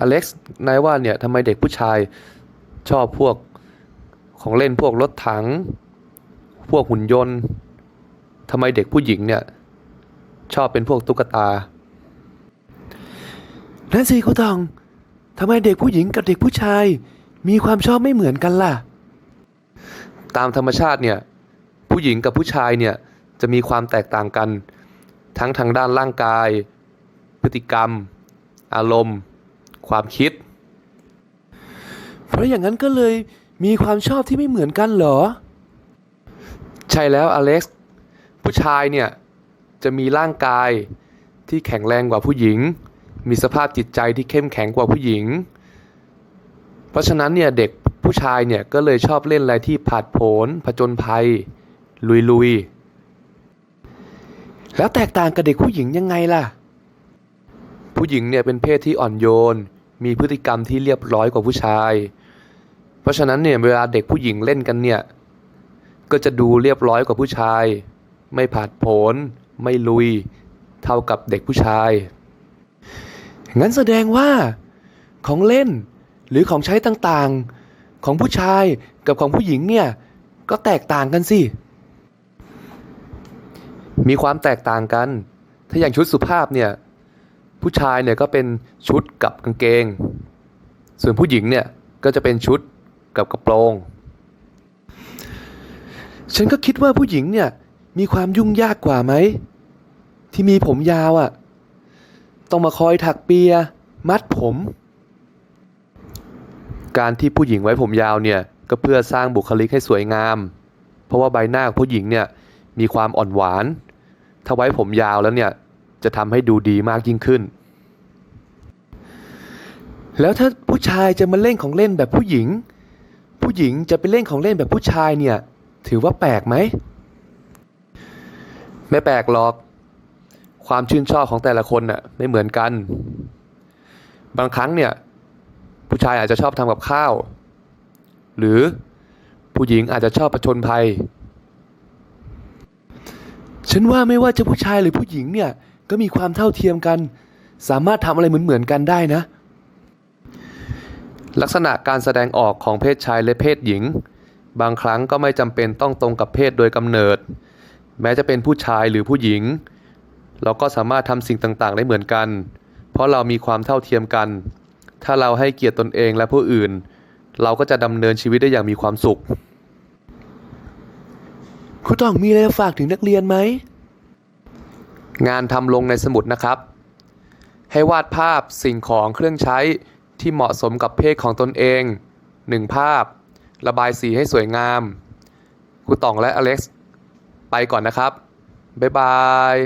อเล็กซ์นายว่าเนี่ยทำไมเด็กผู้ชายชอบพวกของเล่นพวกรถถัง พวกหุ่นยนต์ทำไมเด็กผู้หญิงเนี่ย ชอบเป็นพวกตุ๊กตานั่นสิคุณตองทำไมเด็กผู้หญิงกับเด็กผู้ชาย มีความชอบไม่เหมือนกันล่ะ ตามธรรมชาติเนี่ย ผู้หญิงกับผู้ชายเนี่ย จะมีความแตกต่างกัน ทั้งทางด้านร่างกาย พฤติกรรม อารมณ์ ความคิด เพราะอย่างนั้นก็เลยมีความชอบที่ไม่เหมือนกันเหรอ ใช่แล้วอเล็กซ์ผู้ชายเนี่ย จะมีร่างกายที่แข็งแรงกว่าผู้หญิง มีสภาพจิตใจที่เข้มแข็งกว่าผู้หญิง เพราะฉะนั้นเนี่ยเด็กผู้ชายเนี่ยก็เลยชอบเล่นอะไรที่ผาดโผนผจญภัย ลุยลุยแล้วแตกต่างกับเด็กผู้หญิงยังไงล่ะๆผู้หญิงเนี่ยเป็นเพศที่อ่อนโยน มีพฤติกรรมที่เรียบร้อยกว่าผู้ชาย เพราะฉะนั้นเนี่ยเวลาเด็กผู้หญิงเล่นกันเนี่ย ก็จะดูเรียบร้อยกว่าผู้ชาย ไม่ผาดโผนไม่ลุย เท่ากับเด็กผู้ชาย งั้นแสดงว่าของเล่นหรือของใช้ต่างๆ ของผู้ชายกับของผู้หญิงเนี่ย ก็แตกต่างกันสิ มีความแตกต่างกัน ถ้าอย่างชุดสุภาพเนี่ย ผู้ชายเนี่ยก็เป็นชุดกับกางเกง ส่วนผู้หญิงเนี่ยก็จะเป็นชุดกับกระโปรง ฉันก็คิดว่าผู้หญิงเนี่ยมีความยุ่งยากกว่าไหม ที่มีผมยาวอะ่ะ ต้องมาคอยถักเปีย มัดผม การที่ผู้หญิงไว้ผมยาวเนี่ยก็เพื่อสร้างบุคลิกให้สวยงาม เพราะว่าใบหน้าผู้หญิงเนี่ยมีความอ่อนหวาน ถ้าไว้ผมยาวแล้วเนี่ย จะทำให้ดูดีมากยิ่งขึ้น แล้วถ้าผู้ชายจะมาเล่นของเล่นแบบผู้หญิง ผู้หญิงจะไปเล่นของเล่นแบบผู้ชายเนี่ย ถือว่าแปลกไหม ไม่แปลกหรอก ความชื่นชอบของแต่ละคนน่ะไม่เหมือนกัน บางครั้งเนี่ยผู้ชายอาจจะชอบทำกับข้าว หรือผู้หญิงอาจจะชอบประชนภัยฉันว่าไม่ว่าจะผู้ชายหรือผู้หญิงเนี่ย ก็มีความเท่าเทียมกัน สามารถทำอะไรเหมือนๆกันได้นะ ลักษณะการแสดงออกของเพศชายและเพศหญิง บางครั้งก็ไม่จำเป็นต้องตรงกับเพศโดยกำเนิด แม้จะเป็นผู้ชายหรือผู้หญิง เราก็สามารถทำสิ่งต่างๆ ได้เหมือนกัน เพราะเรามีความเท่าเทียมกัน ถ้าเราให้เกียรติตนเองและผู้อื่น เราก็จะดำเนินชีวิตได้อย่างมีความสุขครูต้องมีอะไรฝากถึงนักเรียนไหม งานทำลงในสมุดนะครับ ให้วาดภาพสิ่งของเครื่องใช้ที่เหมาะสมกับเพศของตนเองหนึ่งภาพ ระบายสีให้สวยงามครูต่องและอเล็กซ์ ไปก่อนนะครับ บ๊ายบาย